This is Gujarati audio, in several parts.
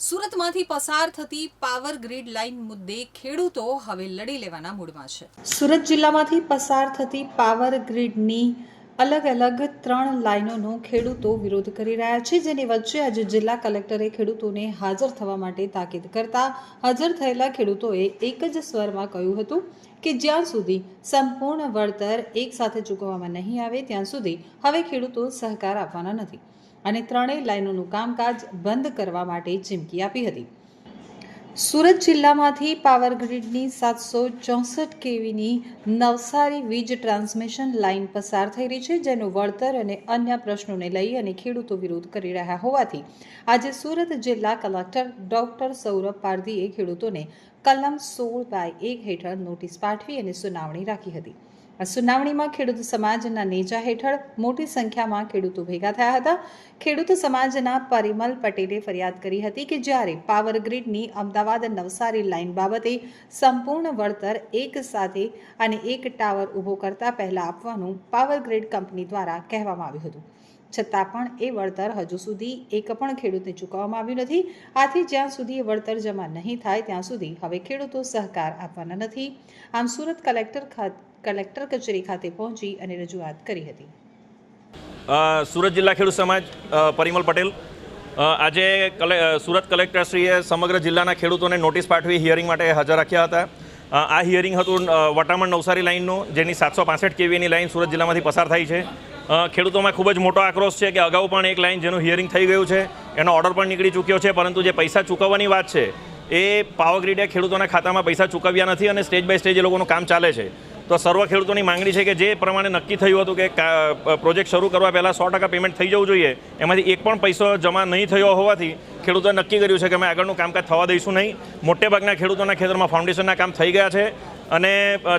સુરતમાંથી પસાર થતી પાવર ગ્રીડ લાઇન મુદ્દે ખેડૂતો હવે લડી લેવાના મૂડમાં છે. સુરત જિલ્લામાંથી પસાર થતી પાવર ગ્રીડની અલગ અલગ ત્રણ લાઇનોનો ખેડૂતો વિરોધ કરી રહ્યા છે, જેની વચ્ચે આજે જિલ્લા કલેક્ટરે ખેડૂતોને હાજર થવા માટે તાકીદ કરતા હાજર થયેલા ખેડૂતોએ એક જ સ્વરમાં કહ્યું હતું કે જ્યાં સુધી સંપૂર્ણ વળતર એકસાથે ચૂકવવામાં નહીં આવે, ત્યાં સુધી હવે ખેડૂતો સહકાર આપવાના નથી. અને ત્રણેય લાઇનોનું કામકાજ બંધ કરવા માટે ચીમકી આપી હતી. સુરત જિલ્લામાંથી પાવર ગ્રીડની સાતસો ચોસઠ કેવીની નવસારી વીજ ટ્રાન્સમિશન લાઇન પસાર થઈ રહી છે, જેનું વળતર અને અન્ય પ્રશ્નોને લઈ અને ખેડૂતો વિરોધ કરી રહ્યા હોવાથી આજે સુરત જિલ્લા કલેક્ટર ડોક્ટર સૌરભ પારધીએ ખેડૂતોને કલમ સોળ બાય એક હેઠળ નોટિસ પાઠવી અને સુનાવણી રાખી હતી. આ સુનાવણીમાં ખેડૂત સમાજના નેજા હેઠળ મોટી સંખ્યામાં ખેડૂતો ભેગા થયા હતા. ખેડૂત સમાજના પરિમલ પટેલે ફરિયાદ કરી હતી કે જ્યારે પાવર ગ્રીડની અમદાવાદ નવસારી લાઇન બાબતે સંપૂર્ણ વળતર એક સાથે અને એક ટાવર ઊભો કરતા પહેલા આપવાનું પાવર ગ્રીડ કંપની દ્વારા કહેવામાં આવ્યું હતું. છતાં પણ એ વળતર હજુ સુધી એક પણ ખેડૂતને ચૂકવવામાં આવ્યું નથી. આથી જ્યાં સુધી એ વળતર જમા નહીં થાય, ત્યાં સુધી હવે ખેડૂતો સહકાર આપવાના નથી. આમ સુરત કલેક્ટર ખાતે કલેક્ટર કચેરી ખાતે પહોંચી અને રજૂઆત કરી હતી. સુરત જિલ્લા ખેડૂત સમાજ પરિમલ પટેલ. આજે કલે સુરત કલેક્ટરશ્રીએ સમગ્ર જિલ્લાના ખેડૂતોને નોટિસ પાઠવી હિયરિંગ માટે હાજર રાખ્યા હતા. આ હિયરિંગ હતું વટામણ નવસારી લાઇનનું, જેની સાતસો પાસઠ કેવીની લાઇન સુરત જિલ્લામાંથી પસાર થાય છે. ખેડૂતોમાં ખૂબ જ મોટો આક્રોશ છે કે અગાઉ પણ એક લાઇન જેનું હિયરિંગ થઈ ગયું છે, એનો ઓર્ડર પણ નીકળી ચૂક્યો છે, પરંતુ જે પૈસા ચૂકવવાની વાત છે, એ પાવર ગ્રીડે ખેડૂતોના ખાતામાં પૈસા ચૂકવ્યા નથી અને સ્ટેજ બાય સ્ટેજ એ લોકોનું કામ ચાલે છે. તો સર્વ ખેડૂતોની માંગણી છે કે જે પ્રમાણે નક્કી થયું હતું કે પ્રોજેક્ટ શરૂ કરવા પહેલાં સો ટકા પેમેન્ટ થઈ જવું જોઈએ, એમાંથી એક પણ પૈસો જમા નહીં થયો હોવાથી ખેડૂતોએ નક્કી કર્યું છે કે અમે આગળનું કામકાજ થવા દઈશું નહીં. મોટે ભાગના ખેડૂતોના ખેતરમાં ફાઉન્ડેશનના કામ થઈ ગયા છે અને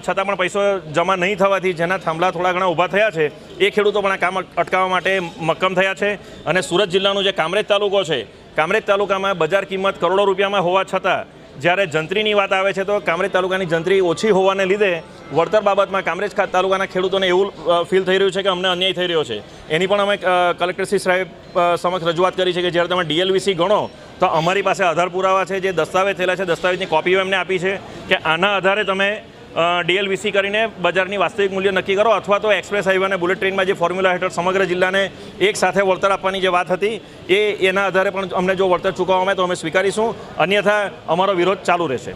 છતાં પણ પૈસો જમા નહીં થવાથી જેના થાંભલા થોડા ઘણા ઊભા થયા છે, એ ખેડૂતો પણ આ કામ અટકાવવા માટે મક્કમ થયા છે. અને સુરત જિલ્લાનું જે કામરેજ તાલુકો છે, કામરેજ તાલુકામાં બજાર કિંમત કરોડો રૂપિયામાં હોવા છતાં જ્યારે જંત્રીની વાત આવે છે તો કામરેજ તાલુકાની જંત્રી ઓછી હોવાને લીધે વળતર બાબતમાં કામરેજ ખા- તાલુકાના ખેડૂતોને એવું ફીલ થઈ રહ્યું છે કે અમને અન્યાય થઈ રહ્યો છે. એની પણ અમે કલેક્ટરશ્રી સાહેબ સમક્ષ રજૂઆત કરી છે કે જ્યારે તમે ડીએલવીસી ગણો, તો અમારી પાસે આધાર પુરાવા છે જે દસ્તાવેજ થયેલા છે. દસ્તાવેજની કોપીઓ એમને આપી છે કે આના આધારે તમે ડીએલવીસી કરીને બજારની વાસ્તવિક મૂલ્ય નક્કી કરો અથવા તો એક્સપ્રેસ હાઈવે અને બુલેટ ટ્રેનમાં જે ફોર્મ્યુલા હેઠળ સમગ્ર જિલ્લાને એક સાથે વળતર આપવાની જે વાત હતી, એ એના આધારે પણ અમને જો વળતર ચૂકવવામાં આવે તો અમે સ્વીકારીશું. અન્યથા અમારો વિરોધ ચાલુ રહેશે.